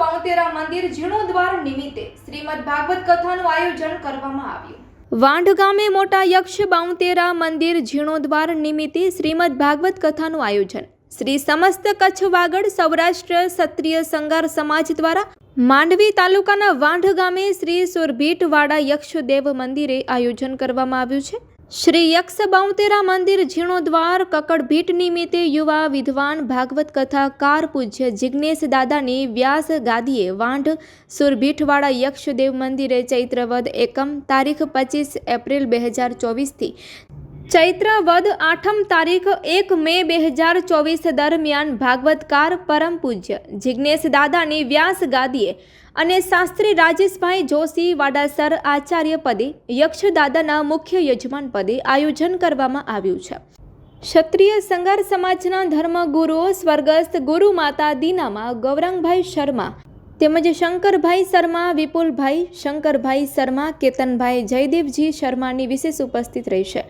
બાવતેરા મંદિર જીર્ણોદ્વાર નિમિત્તે શ્રીમદ ભાગવત કથાનું આયોજન કરવામાં આવ્યું. વાંઢ ગામે મોટા યક્ષ બાઉંતેરા મંદિર જીર્ણોદ્વાર નિમિત્તે શ્રીમદ ભાગવત કથાનું આયોજન. શ્રી સમસ્ત કચ્છ વાગડ સૌરાષ્ટ્ર ક્ષત્રિય સંગાર સમાજ દ્વારા માંડવી તાલુકાના વાંઢ ગામે શ્રી સુરભીટવાડા યક્ષદેવ મંદિરે આયોજન કરવામાં આવ્યું છે. શ્રી યક્ષ બાઉતેરા મંદિર જીર્ણોદ્વાર કકડભીટ નિમિત્તે યુવા વિદ્વાન ભાગવત કથાકાર પૂજ્ય જિજ્ઞેશ દાદાની વ્યાસ ગાદીએ વાંઢ સુરભીઠવાળા યક્ષદેવ મંદિરે ચૈત્રવદ એકમ તારીખ પચીસ એપ્રિલ બે હજાર ચોવીસથી ચૈત્ર વદ આઠમ તારીખ એક મે બે હજાર ચોવીસ દરમિયાન ભાગવતકાર પરમ પૂજ્ય જિજ્ઞેશ દાદાની વ્યાસ ગાદીએ અને શાસ્ત્રી રાજેશભાઈ જોશી વાડાસર આચાર્ય પદે યક્ષદાદાના મુખ્ય યજમાન પદે આયોજન કરવામાં આવ્યું છે. ક્ષત્રિય સંગાર સમાજના ધર્મગુરુઓ સ્વર્ગસ્થ ગુરુ માતા દીનામાં ગૌરંગભાઈ શર્મા તેમજ શંકરભાઈ શર્મા, વિપુલભાઈ, શંકરભાઈ શર્મા, કેતનભાઈ જયદેવજી શર્માની વિશેષ ઉપસ્થિત રહેશે.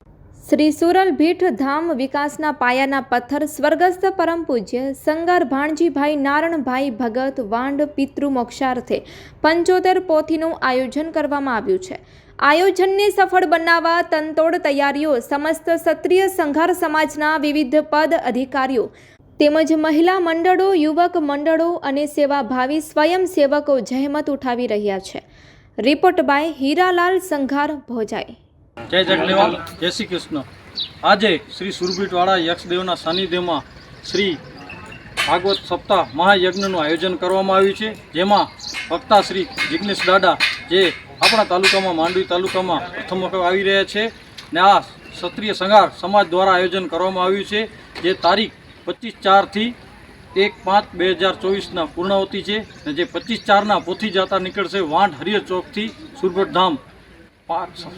શ્રી સુરલ ભીઠ ધામ વિકાસના પાયાના પથ્થર સ્વર્ગસ્થ પરમ પૂજ્ય સંગાર ભાણજીભાઈ નારણભાઈ ભગત વાંડ પિતૃ મોક્ષાર્થે પંચોતેર પોથીનું આયોજન કરવામાં આવ્યું છે. આયોજનને સફળ બનાવવા તનતોડ તૈયારીઓ સમસ્ત ક્ષત્રિય સંઘાર સમાજના વિવિધ પદ અધિકારીઓ તેમજ મહિલા મંડળો, યુવક મંડળો અને સેવાભાવી સ્વયંસેવકો જહેમત ઉઠાવી રહ્યા છે. Report by Hiralal Sanghar, Bhojai. જય જગલેવાલ જય શ્રી કૃષ્ણ. આજે શ્રી સુરભીટવાળા યક્ષદેવના સાનિધ્યમાં શ્રી ભાગવત સપ્તાહ મહાયજ્ઞનું આયોજન કરવામાં આવ્યું છે, જેમાં વક્તા શ્રી જિગ્નેશ દાડા જે આપણા તાલુકામાં માંડવી તાલુકામાં પ્રથમ વખત આવી રહ્યા છે, ને આ ક્ષત્રિય સંઘાર સમાજ દ્વારા આયોજન કરવામાં આવ્યું છે, જે તારીખ પચીસ ચારથી એક પાંચ બે હજાર ચોવીસના પૂર્ણાવતી છે અને જે પચીસ ચારના પોથી જાતા નીકળશે વાંઢ હરિયર ચોકથી સુરભટ ધામ.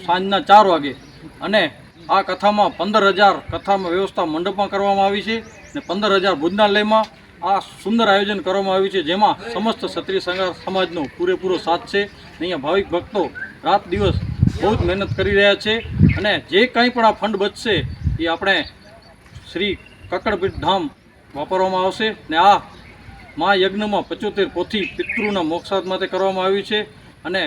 સાંજના ચાર વાગે. અને આ કથામાં પંદર હજાર કથામાં વ્યવસ્થા મંડપમાં કરવામાં આવી છે અને પંદર હજાર ભોજનાલયમાં આ સુંદર આયોજન કરવામાં આવ્યું છે, જેમાં સમસ્ત ક્ષત્રિય સંઘાર સમાજનો પૂરેપૂરો સાથ છે અહીંયા ભાવિક ભક્તો રાત દિવસ બહુ જ મહેનત કરી રહ્યા છે અને જે કંઈ પણ આ ફંડ બચશે એ આપણે શ્રી કકડપીઠ ધામ વાપરવામાં આવશે ને આ મહાયજ્ઞમાં પચોતેર પોથી પિતૃના મોક્ષાદ માટે કરવામાં આવ્યું છે અને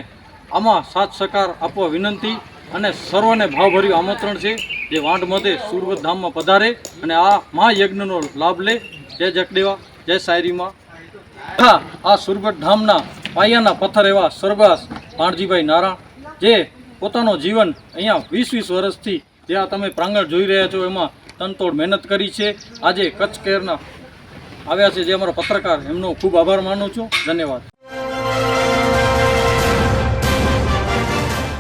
આમાં સાથ સહકાર આપવા વિનંતી અને સર્વને ભાવભર્યું આમંત્રણ છે. જે વાંઢ મધે સુરવત પધારે અને આ મહાયજ્ઞનો લાભ લે. જય જકડેવા જય સાયરીમાં. તથા આ સુરગઢ ધામના પાયાના પથ્થર એવા સ્વર્ગવાસ ભાણજીભાઈ નારાયણ, જે પોતાનો જીવન અહીંયા વીસ વીસ વર્ષથી જે આ તમે પ્રાંગણ જોઈ રહ્યા છો, એમાં તનતોડ મહેનત કરી છે. આજે કચ્છ કેરના આવ્યા છે જે અમારા પત્રકાર, એમનો ખૂબ આભાર માનું છું. ધન્યવાદ.